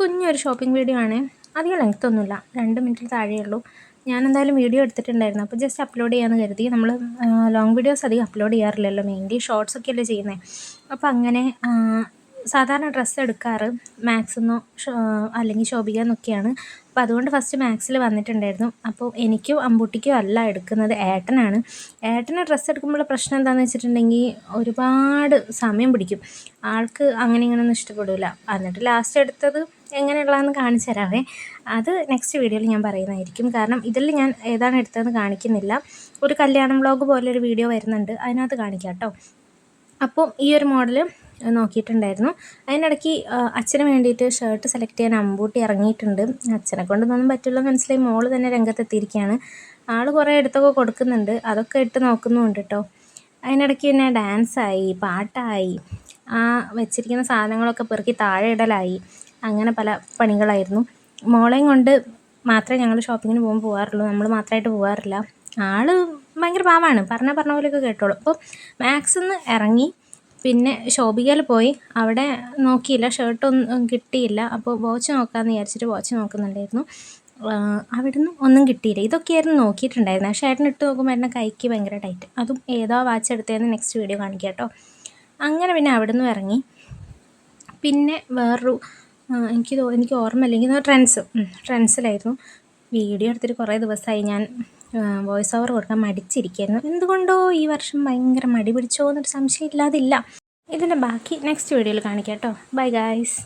കുഞ്ഞൊരു shopping video ആണ്. അധികം ലെങ്ത് ഒന്നുമില്ല. രണ്ട് മിനിറ്റിൽ താഴെയുള്ളൂ. ഞാൻ എന്തായാലും വീഡിയോ എടുത്തിട്ടുണ്ടായിരുന്നു. അപ്പോൾ ജസ്റ്റ് അപ്ലോഡ് ചെയ്യാമെന്ന് കരുതി. നമ്മൾ ലോങ് വീഡിയോസ് അധികം അപ്ലോഡ് ചെയ്യാറില്ലല്ലോ. മെയിൻലി ഷോർട്സ് ഒക്കെ അല്ലേ ചെയ്യുന്നത് അപ്പോൾ അങ്ങനെ സാധാരണ ഡ്രസ്സ് എടുക്കാറ്. മാക്സിന്നോ അല്ലെങ്കിൽ ശോഭിക എന്നൊക്കെയാണ്. അപ്പോൾ അതുകൊണ്ട് ഫസ്റ്റ് മാക്സിൽ വന്നിട്ടുണ്ടായിരുന്നു. അപ്പോൾ എനിക്കും അമ്പൂട്ടിക്കും അല്ല എടുക്കുന്നത് ഏട്ടനാണ്. ഏട്ടന് ഡ്രസ്സ് എടുക്കുമ്പോൾ പ്രശ്നം എന്താണെന്ന് വെച്ചിട്ടുണ്ടെങ്കിൽ ഒരുപാട് സമയം പിടിക്കും. ആൾക്ക് അങ്ങനെ ഇങ്ങനെയൊന്നും ഇഷ്ടപ്പെടില്ല എന്നിട്ട് ലാസ്റ്റ് എടുത്തത് എങ്ങനെയുള്ളതെന്ന് കാണിച്ചു തരാവേ. അത് നെക്സ്റ്റ് വീഡിയോയിൽ ഞാൻ പറയുന്നതായിരിക്കും. കാരണം ഇതിൽ ഞാൻ ഏതാണ് എടുത്തതെന്ന് കാണിക്കുന്നില്ല. ഒരു കല്യാണം വ്ളോഗ് പോലൊരു വീഡിയോ വരുന്നുണ്ട്. അതിനകത്ത് കാണിക്കാം കേട്ടോ അപ്പോൾ ഈ ഒരു മോഡൽ നോക്കിയിട്ടുണ്ടായിരുന്നു. അതിനിടയ്ക്ക് അച്ഛന് വേണ്ടിയിട്ട് ഷർട്ട് സെലക്ട് ചെയ്യാൻ അമ്പൂട്ടി ഇറങ്ങിയിട്ടുണ്ട്. അച്ഛനെ കൊണ്ടൊന്നും പറ്റില്ല മനസ്സിലായി. മോൾ തന്നെ രംഗത്തെത്തിയിരിക്കുകയാണ്. ആൾ കുറേ എടുത്തൊക്കെ കൊടുക്കുന്നുണ്ട്. അതൊക്കെ ഇട്ട് നോക്കുന്നുമുണ്ട് കേട്ടോ അതിനിടയ്ക്ക് പിന്നെ ഡാൻസായി പാട്ടായി. ആ വെച്ചിരിക്കുന്ന സാധനങ്ങളൊക്കെ പെറുക്കി താഴെ ഇടലായി. അങ്ങനെ പല പണികളായിരുന്നു. മോളെയും കൊണ്ട് മാത്രമേ ഞങ്ങൾ ഷോപ്പിങ്ങിന് പോകുമ്പോൾ പോകാറുള്ളൂ. നമ്മൾ മാത്രമായിട്ട് പോകാറില്ല. ആൾ ഭയങ്കര പാവാണ്. പറഞ്ഞാൽ പറഞ്ഞ പോലെയൊക്കെ കേട്ടോളൂ. അപ്പോൾ മാക്സിന്ന് ഇറങ്ങി. പിന്നെ ശോഭികയിൽ പോയി. അവിടെ നോക്കിയില്ല. ഷർട്ടൊന്നും കിട്ടിയില്ല. അപ്പോൾ വാച്ച് നോക്കാമെന്ന് വിചാരിച്ചിട്ട് വാച്ച് നോക്കുന്നുണ്ടായിരുന്നു. അവിടുന്ന് ഒന്നും കിട്ടിയില്ല. ഇതൊക്കെയായിരുന്നു നോക്കിയിട്ടുണ്ടായിരുന്നത് ഏട്ടൻ ഇട്ട് നോക്കുമ്പോൾ എന്റെ കൈക്ക് ഭയങ്കര ടൈറ്റ് അതും ഏതോ വാച്ച് എടുത്തതെന്ന് നെക്സ്റ്റ് വീഡിയോ കാണിക്കാം കേട്ടോ. അങ്ങനെ പിന്നെ അവിടുന്ന് ഇറങ്ങി. പിന്നെ വേറൊരു ആ, എനിക്ക് തോ എനിക്ക് ട്രെൻഡ്സ് ട്രെൻഡ്സിലായിരുന്നു വീഡിയോ എടുത്തിട്ട് കുറേ ദിവസമായി ഞാൻ വോയിസ് ഓവർ കൊടുക്കാൻ മടിച്ചിരിക്കുകയായിരുന്നു എന്തുകൊണ്ടോ ഈ വർഷം ഭയങ്കര മടി പിടിച്ചോ എന്നൊരു സംശയം ഇല്ലാതില്ല ഇതിന്റെ ബാക്കി നെക്സ്റ്റ് വീഡിയോയിൽ കാണിക്കാം കേട്ടോ. Bye guys